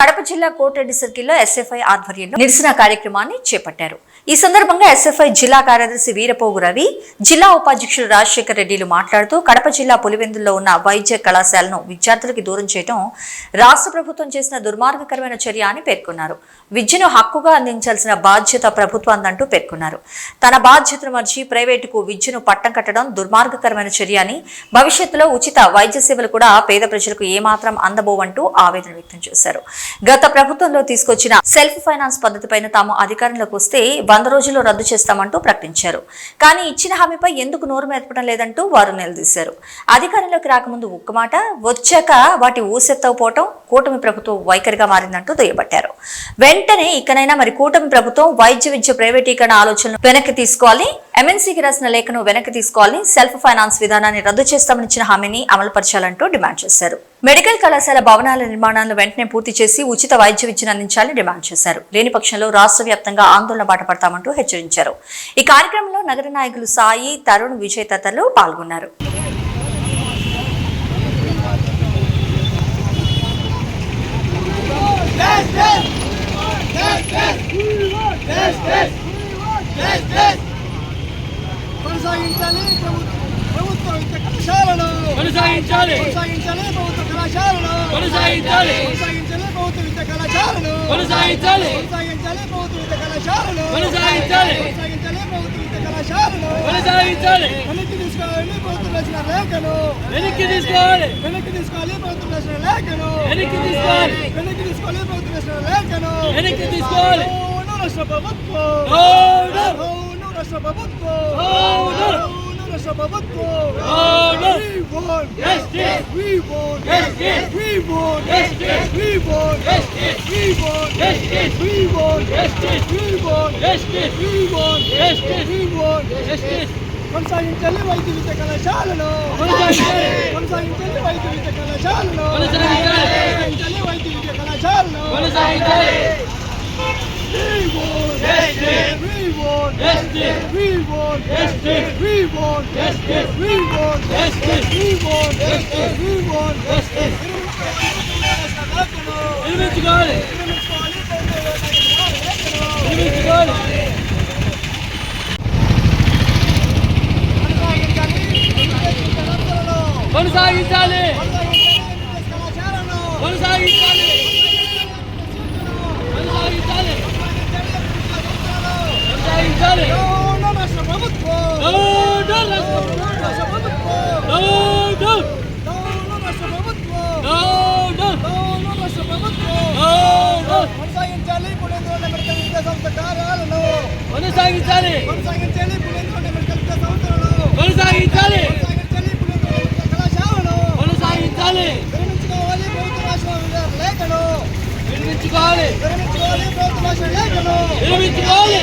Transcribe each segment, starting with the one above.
కడప జిల్లా కోటరెడ్డి సర్కిల్లో ఎస్ఎఫ్ఐ ఆధ్వర్యంలో నిరసన కార్యక్రమాన్ని చేపట్టారు. ఈ సందర్భంగా ఎస్ఎఫ్ఐ జిల్లా కార్యదర్శి వీరపోగు రవి జిల్లా ఉపాధ్యక్షుడు రాజశేఖర్ రెడ్డిలు మాట్లాడుతూ కడప జిల్లా పులివెందుల్లో ఉన్న వైద్య కళాశాలను విద్యార్థులకు దూరం చేయడం రాష్ట్ర ప్రభుత్వం చేసిన దుర్మార్గకరమైన చర్య అని పేర్కొన్నారు. విద్యను హక్కుగా అందించాల్సిన బాధ్యత ప్రభుత్వాందంటూ పేర్కొన్నారు. తన బాధ్యతను మర్చి ప్రైవేటుకు విద్యను పట్టం కట్టడం దుర్మార్గకరమైన చర్య అని భవిష్యత్తులో ఉచిత వైద్య సేవలు కూడా పేద ప్రజలకు ఏమాత్రం అందబోవంటూ ఆవేదన వ్యక్తం చేశారు. గత ప్రభుత్వంలో తీసుకొచ్చిన సెల్ఫ్ ఫైనాన్స్ పద్ధతిపైన తాము అధికారంలోకి వస్తే వంద రోజుల్లో రద్దు చేస్తామంటూ ప్రకటించారు. కానీ ఇచ్చిన హామీపై ఎందుకు నోరు మెదపడం లేదంటూ వారు నిలదీశారు. అధికారంలోకి రాకముందు ఒక్క మాట వచ్చాక వాటి ఊసెత్తకపోవటం కూటమి ప్రభుత్వం వైఖరిగా మారిందంటూ దుయ్యబట్టారు. వెంటనే ఇకనైనా మరి కూటమి ప్రభుత్వం వైద్య విద్య ప్రైవేటీకరణ ఆలోచనలు వెనక్కి తీసుకోవాలి. ఎంఎన్సీకి రాసిన లేఖను వెనక్కి తీసుకోవాలని సెల్ఫ్ ఫైనాన్స్ విధానాన్ని రద్దు చేస్తామని ఇచ్చిన హామీని అమలుపరచాలంటూ డిమాండ్ చేశారు. మెడికల్ కళాశాల భవనాల నిర్మాణాలను వెంటనే పూర్తి చేసి ఉచిత వైద్య విద్యను అందించాలని డిమాండ్ చేశారు. లేని పక్షంలో రాష్ట్ర వ్యాప్తంగా ఆందోళన బాటపడతామంటూ హెచ్చరించారు. ఈ కార్యక్రమంలో నగర నాయకులు సాయి తరుణ్ విజయ్ తదితరులు పాల్గొన్నారు. కొనసాగించాలి. ప్రభు- ప్రభుత్వ కళాశాలను కొనసాగించాలి. కొనసాగించాలి. ప్రభుత్వ కళాశాలను కొనసాగించాలి. కొనసాగించాలి. ప్రభుత్వ విద్య కళాశాలను కొనసాగించాలి. కొనసాగించాలి. ప్రభుత్వ విద్య కళాశాలను కొనసాగించాలి. కొనసాగించాలి. ప్రభుత్వ విద్య కళాశాలను కొనసాగించాలి. వెనక్కి తీసుకోవాలి. ప్రభుత్వం రాసిన లేఖను. వెనక్కి తీసుకోవాలి. వెనక్కి తీసుకోవాలి. ప్రభుత్వం రాసిన లేఖను. వెనక్కి తీసుకోవాలి. వెనక్కి తీసుకోవాలి. ప్రభుత్వం రాసిన లేఖను. వెనక్కి తీసుకోవాలి. అవును రాష్ట్ర ప్రభుత్వం అవును. అవును రాష్ట్ర ప్రభుత్వం అవును. అవును రాష్ట్ర ప్రభుత్వం అవును. We want Justice. We want Justice. We want Justice. We want Justice. We want Justice. We want Justice. We want Justice. We want Justice. We want Justice. కొనసాగించాలి వైద్య విద్య కళాశాలను కొనసాగించాలి. కొనసాగించాలి వైద్య విద్య కళాశాలను కొనసాగించాలి. కొనసాగించాలి వైద్య విద్య కళాశాలను కొనసాగించాలి. We want Justice. We want Justice. We want Justice. We want Justice. We want Justice. We want Justice. We want Justice. కొనసాగించాలి నిర్మించుకోవాలి నిర్మించుకోవాలి కొనసాగించాలి కొనసాగించాలి కొనసాగించాలి కొనసాగించాలి పుణేంద్ర మెడికల్ విద్యా సంస్థ కార్యాలను కొనసాగించాలి. కొనసాగించాలి పుణేంద్ర మెడికల్ విద్యా సంస్థలను కొనసాగించాలి. కొనసాగించాలి పుణేంద్ర విద్యా కళాశాలను కొనసాగించాలి. విరమించుకోవాలి ప్రభుత్వ రాష్ట్ర లేఖను నిర్మించుకోవాలి విరమించుకోవాలి ప్రభుత్వ రాష్ట్ర లేఖను విరమించుకోవాలి.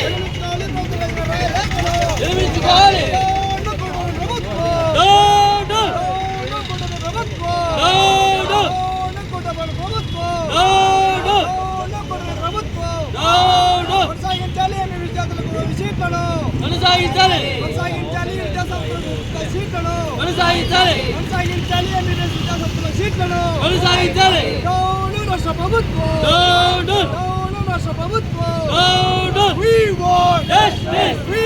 కొనసాగించాలి కొనసాగించాలి విద్యా సంస్థలకు సీట్లను కొనసాగించాలి కొనసాగించాలి అన్ని విద్యా సంస్థల సీట్లను కొనసాగించాలి డౌను రాష్ట్ర ప్రభుత్వం డౌను రాష్ట్ర ప్రభుత్వం down we want justice we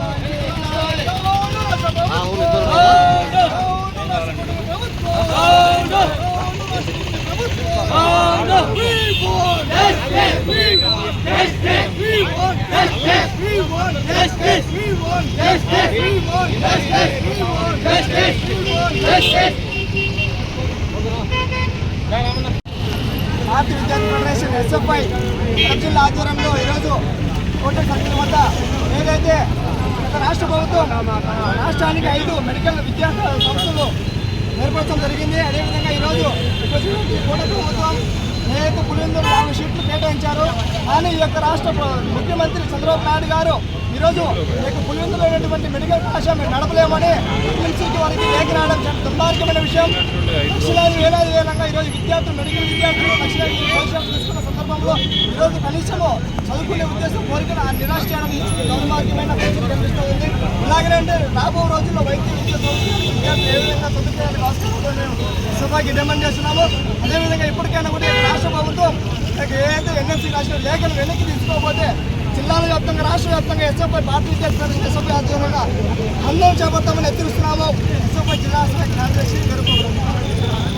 Bharata Vidya Federation SFI ప్రజల ఆధ్వర్యంలో ఈరోజు కోట సంఖ్యల వద్ద ఏదైతే రాష్ట్ర ప్రభుత్వం రాష్ట్రానికి ఐదు మెడికల్ విద్యా సంస్థలు ఏర్పడటం జరిగింది. అదేవిధంగా ఈరోజు కూడా ప్రభుత్వం ఏదైతే పులివెందులు నాలుగు సీట్లు కేటాయించారు. కానీ ఈ యొక్క రాష్ట్ర ముఖ్యమంత్రి చంద్రబాబు నాయుడు గారు ఈరోజు ఈ యొక్క పులివెందులో ఉన్నటువంటి మెడికల్ కళాశాల మేము నడపలేమని ఎమ్మెల్సీకి వారికి లేఖ రావడం చాలా దుర్మార్గమైన విషయం. లక్షలాది వేలాది వేలంగా ఈరోజు విద్యార్థులు మెడికల్ విద్యార్థులు లక్షలాది భవిష్యత్తు తీసుకున్న సందర్భంలో ఈరోజు కనీసము చదువుకునే ఉద్దేశం కోరికను ఆ నిరాశ చేయడం ఈ దౌర్భాగ్యమైన పరిస్థితి కనిపిస్తూ ఉంది ఇలాగనే అంటే రాబో రోజుల్లో వైద్య విద్య విద్యార్థులు ఏ విధంగా మేము సభకి డిమాండ్ చేస్తున్నాము. అదేవిధంగా ఇప్పటికైనా కూడా రాష్ట్ర ప్రభుత్వం ఏదైతే ఎన్ఎస్సీ రాసిన లేఖను వెనక్కి తీసుకోకపోతే జిల్లాల వ్యాప్తంగా రాష్ట్ర వ్యాప్తంగా ఎస్ఎఫ్ఐ భారతీయ విద్యార్థి పరిషత్ ఎస్ఎఫ్ఐ ఆధ్వర్యంగా అందరం చేపడతామని హెచ్చరిస్తున్నాము. ఎస్ఎఫ్ఐ జిల్లా కార్యదర్శి జరుపుకుంటున్నాము